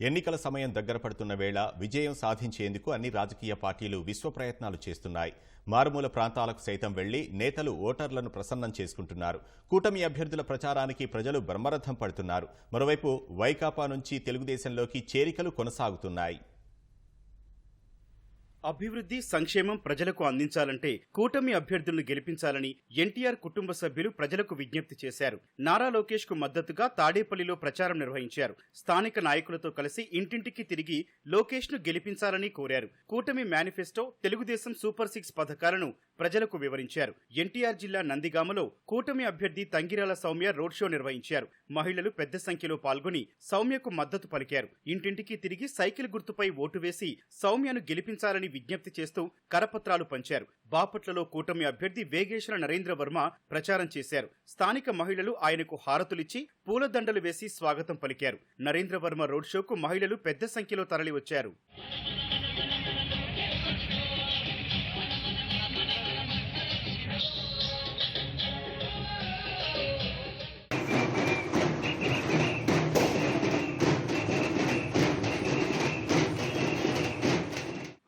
ఎన్నికల సమయం దగ్గర పడుతున్న వేళ విజయం సాధించేందుకు అన్ని రాజకీయ పార్టీలు విశ్వ ప్రయత్నాలు చేస్తున్నాయి. మారుమూల ప్రాంతాలకు సైతం వెళ్ళి నేతలు ఓటర్లను ప్రసన్నం చేసుకుంటున్నారు. కూటమి అభ్యర్థుల ప్రచారానికి ప్రజలు బ్రహ్మరథం పడుతున్నారు. మరోవైపు వైకాపా నుంచి తెలుగుదేశంలోకి చేరికలు కొనసాగుతున్నాయి. అభివృద్ధి సంక్షేమం ప్రజలకు అందించాలంటే కూటమి అభ్యర్థులను గెలిపించాలని ఎన్టీఆర్ కుటుంబ సభ్యులు ప్రజలకు విజ్ఞప్తి చేశారు. నారా లోకేష్కు మద్దతుగా తాడేపల్లిలో ప్రచారం నిర్వహించారు. స్థానిక నాయకులతో కలిసి ఇంటింటికి తిరిగి లోకేష్ను గెలిపించాలని కోరారు. కూటమి మేనిఫెస్టో తెలుగుదేశం సూపర్ సిక్స్ పథకాలను ప్రజలకు వివరించారు. ఎన్టీఆర్ జిల్లా నందిగామలో కూటమి అభ్యర్థి తంగిరాల సౌమ్య రోడ్ షో నిర్వహించారు. మహిళలు పెద్ద సంఖ్యలో పాల్గొని సౌమ్యకు మద్దతు పలికారు. ఇంటింటికి తిరిగి సైకిల్ గుర్తుపై ఓటు వేసి సౌమ్యను గెలిపించాలని విజ్ఞప్తి చేస్తూ కరపత్రాలు పంచారు. బాపట్లలో కూటమి అభ్యర్థి వేగేశ్వర నరేంద్ర వర్మ ప్రచారం చేశారు. స్థానిక మహిళలు ఆయనకు హారతులిచ్చి పూలదండలు వేసి స్వాగతం పలికారు. నరేంద్ర వర్మ రోడ్ షోకు మహిళలు పెద్ద సంఖ్యలో తరలివచ్చారు.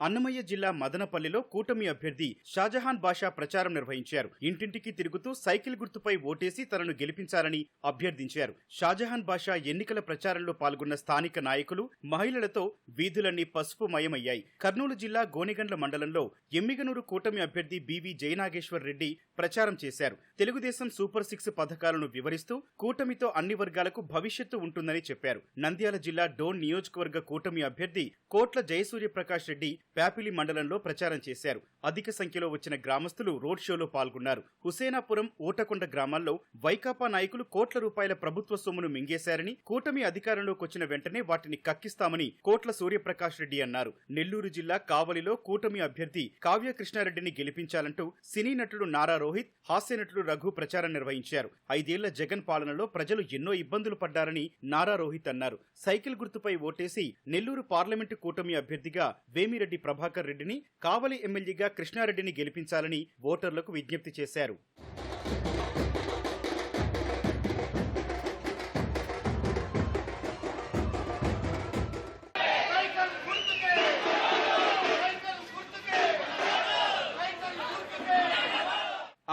అన్నమయ్య జిల్లా మదనపల్లిలో కూటమి అభ్యర్థి షాజహాన్ బాషా ప్రచారం నిర్వహించారు. ఇంటింటికి తిరుగుతూ సైకిల్ గుర్తుపై ఓటేసి తనను గెలిపించాలని అభ్యర్థించారు. షాజహాన్ బాషా ఎన్నికల ప్రచారంలో పాల్గొన్న స్థానిక నాయకులు మహిళలతో వీధులన్నీ పసుపు మయమయ్యాయి. కర్నూలు జిల్లా గోనెగండ్ల మండలంలో ఎమ్మిగనూరు కూటమి అభ్యర్థి బివి జయనాగేశ్వర్ రెడ్డి ప్రచారం చేశారు. తెలుగుదేశం సూపర్ సిక్స్ పథకాలను వివరిస్తూ కూటమితో అన్ని వర్గాలకు భవిష్యత్తు ఉంటుందని చెప్పారు. నంద్యాల జిల్లా డోన్ నియోజకవర్గ కూటమి అభ్యర్థి కోట్ల జయసూర్య ప్రకాష్ రెడ్డి ప్యాపిలి మండలంలో ప్రచారం చేశారు. అధిక సంఖ్యలో వచ్చిన గ్రామస్తులు రోడ్ షోలో పాల్గొన్నారు. హుసేనాపురం ఓటకొండ గ్రామాల్లో వైకాపా నాయకులు కోట్ల రూపాయల ప్రభుత్వ సొమ్మును మింగేశారని కూటమి అధికారంలోకి వచ్చిన వెంటనే వాటిని కక్కిస్తామని కోట్ల సూర్యప్రకాష్ రెడ్డి అన్నారు. నెల్లూరు జిల్లా కావలిలో కూటమి అభ్యర్థి కావ్య కృష్ణారెడ్డిని గెలిపించాలంటూ సినీ నటుడు నారా రోహిత్ హాస్య నటుడు రఘు ప్రచారం నిర్వహించారు. ఐదేళ్ళ జగన్ పాలనలో ప్రజలు ఎన్నో ఇబ్బందులు పడ్డారని నారా రోహిత్ అన్నారు. సైకిల్ గుర్తుపై ఓటేసి నెల్లూరు పార్లమెంటు కూటమి అభ్యర్థిగా వేమిరెడ్డి ప్రభాకర్ రెడ్డిని కావలి ఎమ్మెల్యేగా కృష్ణారెడ్డిని గెలిపించాలని ఓటర్లకు విజ్ఞప్తి చేశారు.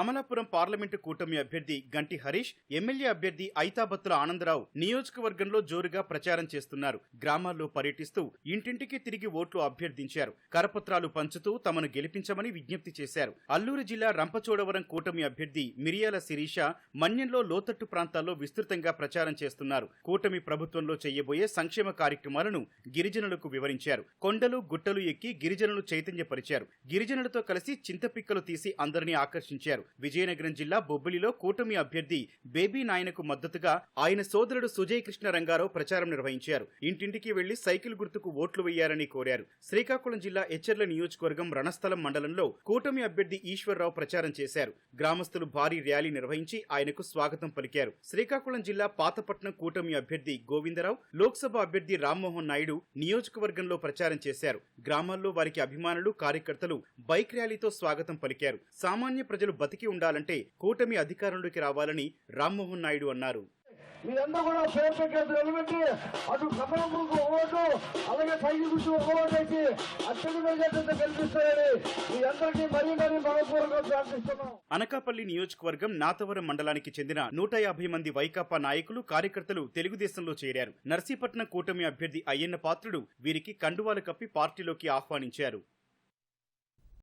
అమలాపురం పార్లమెంటు కూటమి అభ్యర్థి గంటి హరీష్ ఎమ్మెల్యే అభ్యర్థి ఐతాబత్తుల ఆనందరావు నియోజకవర్గంలో జోరుగా ప్రచారం చేస్తున్నారు. గ్రామాల్లో పర్యటిస్తూ ఇంటింటికి తిరిగి ఓట్లు అభ్యర్థించారు. కరపత్రాలు పంచుతూ తమను గెలిపించమని విజ్ఞప్తి చేశారు. అల్లూరు జిల్లా రంపచోడవరం కూటమి అభ్యర్థి మిరియాల శిరీష మన్యంలో లోతట్టు ప్రాంతాల్లో విస్తృతంగా ప్రచారం చేస్తున్నారు. కూటమి ప్రభుత్వంలో చేయబోయే సంక్షేమ కార్యక్రమాలను గిరిజనులకు వివరించారు. కొండలు గుట్టలు ఎక్కి గిరిజనులు చైతన్యపరిచారు. గిరిజనులతో కలిసి చింతపిక్కలు తీసి అందరినీ ఆకర్షించారు. విజయనగరం జిల్లా బొబ్బిలిలో కూటమి అభ్యర్థి బేబీ నాయనకు మద్దతుగా ఆయన సోదరుడు సుజయ్ కృష్ణ రంగారావు ప్రచారం నిర్వహించారు. ఇంటింటికి వెళ్ళి సైకిల్ గుర్తుకు ఓట్లు వేయాలని కోరారు. శ్రీకాకుళం జిల్లా ఎచ్చెర్ల నియోజకవర్గం రణస్థలం మండలంలో కూటమి అభ్యర్థి ఈశ్వరరావు ప్రచారం చేశారు. గ్రామస్తులు భారీ ర్యాలీ నిర్వహించి ఆయనకు స్వాగతం పలికారు. శ్రీకాకుళం జిల్లా పాతపట్నం కూటమి అభ్యర్థి గోవిందరావు లోక్సభ అభ్యర్థి రామ్మోహన్ నాయుడు నియోజకవర్గంలో ప్రచారం చేశారు. గ్రామాల్లో వారికి అభిమానులు కార్యకర్తలు బైక్ ర్యాలీతో స్వాగతం పలికారు. సామాన్య ప్రజలు బతి బతికి ఉండాలంటే కూటమి అధికారంలోకి రావాలని రామ్మోహన్ నాయుడు అన్నారు. మీరందరూ కూడా పేరు పెట్టేది నిలబెట్టి అటు కమలంకు ఓటు అలాగే సైకి గుర్తు ఒక ఓటు వేసి అత్యధిక మెజార్టీతో గెలిపిస్తారని మీ అందరికీ మరీ మరీ మనపూర్వకంగా ప్రార్థిస్తున్నాం. అనకాపల్లి నియోజకవర్గం నాతవరం మండలానికి చెందిన నూట యాభై మంది వైకాపా నాయకులు కార్యకర్తలు తెలుగుదేశంలో చేరారు. నర్సీపట్నం కూటమి అభ్యర్థి అయ్యన్న పాత్రుడు వీరికి కండువాలు కప్పి పార్టీలోకి ఆహ్వానించారు.